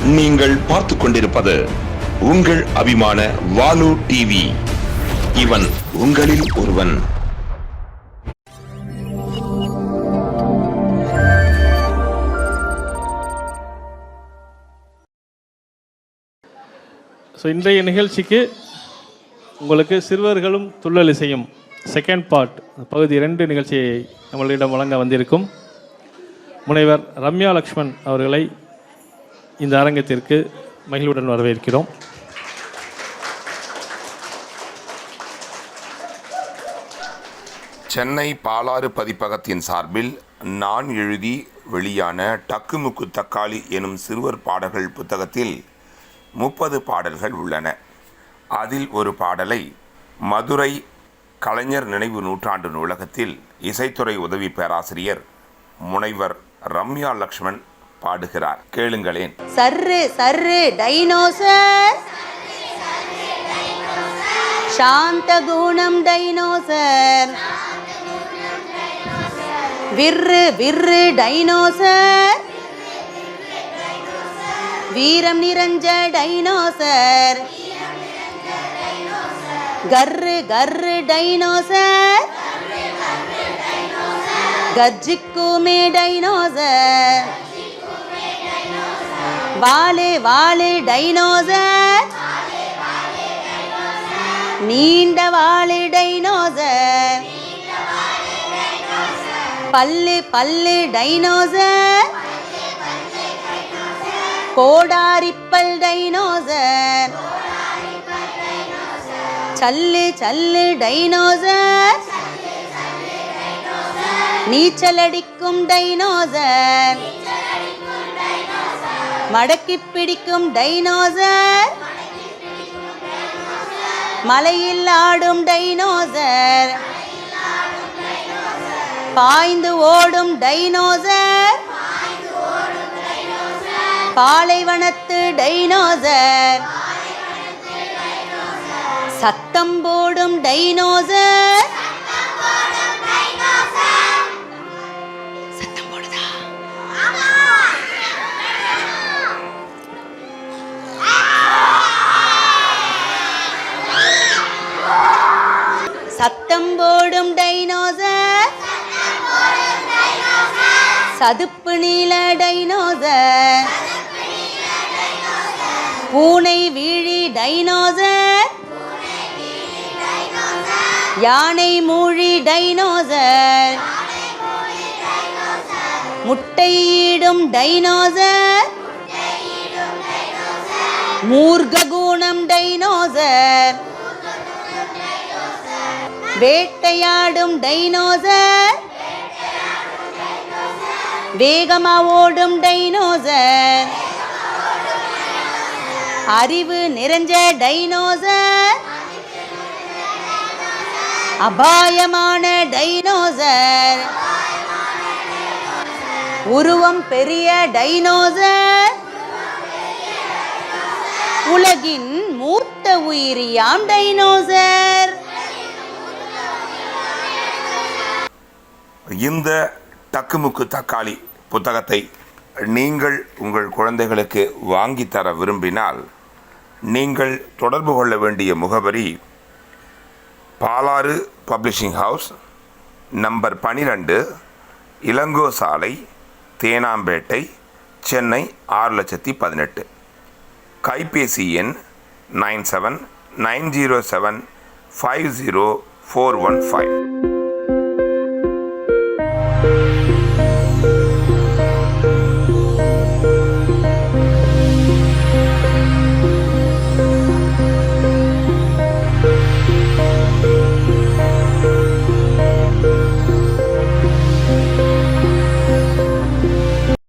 நீங்கள் பார்த்து கொண்டிருப்பது உங்கள் அபிமான வாலு டிவி இவன் உங்களில் ஒருவன். ஸோ இன்றைய நிகழ்ச்சிக்கு உங்களுக்கு சிறுவர்களும் துள்ளல் இசையும் செகண்ட் பார்ட் பகுதி ரெண்டு நிகழ்ச்சியை நம்மளிடம் வழங்க வந்திருக்கும் முனைவர் ரம்யா லக்ஷ்மண் அவர்களை இந்த அரங்கத்திற்கு மகிழ்வுடன் வரவேற்கிறோம். சென்னை பாலாறு பதிப்பகத்தின் சார்பில் நான் எழுதி வெளியான டக்குமுக்கு தக்காளி எனும் சிறுவர் பாடல்கள் புத்தகத்தில் முப்பது பாடல்கள் உள்ளன. அதில் ஒரு பாடலை மதுரை கலைஞர் நினைவு நூற்றாண்டு நூலகத்தில் இசைத்துறை உதவி பேராசிரியர் முனைவர் ரம்யா லக்ஷ்மண் பாடுகிறார். கேளுங்களேன். சர்ரு சர்ரு டைனோசர். சாந்த குணம் டைனோசர். விர்ரு விர்ரு டைனோசர். வீரம் நிறைஞ்ச டைனோசர். கர்ரு கர்ரு டைனோசர். கர்ஜிக்குமே டைனோசர் வாலு வாலு டைனோசர். நீண்ட வாலு டைனோசர். பல்லு பல்லு டைனோசர். கோடாரிப்பல் டைனோசர். சல்லு சல்லு டைனோசர். நீச்சல் அடிக்கும் டைனோசர். மடக்கி பிடிக்கும் டைனோசர். மலையில் ஆடும் டைனோசர். பாய்ந்து ஓடும் டைனோசர். பாலைவனத்து டைனோசர். சத்தம் போடும் டைனோசர். டைனோசர் சதுப்பு நீல டைனோசர் பூனை வீழி டைனோசர் யானை மூழி டைனோசர் முட்டையிடும் டைனோசர் மூர்க்ககூணம் டைனோசர் வேட்டையாடும் டைனோசர். வேகமா ஓடும் டைனோசர். அறிவு நிறைஞ்ச டைனோசர். அபாயமான டைனோசர். உருவம் பெரிய டைனோசர். உலகின் மூத்த உயிரியாம் டைனோசர். இந்த டக்குமுக்கு தக்காளி புத்தகத்தை நீங்கள் உங்கள் குழந்தைகளுக்கு வாங்கித்தர விரும்பினால் நீங்கள் தொடர்பு கொள்ள வேண்டிய முகவரி பாலாறு பப்ளிஷிங் ஹவுஸ் நம்பர் பனிரெண்டு இளங்கோ சாலை தேனாம்பேட்டை சென்னை ஆறு லட்சத்தி பதினெட்டு. கைபேசி எண் nine seven nine zero seven five zero four one five.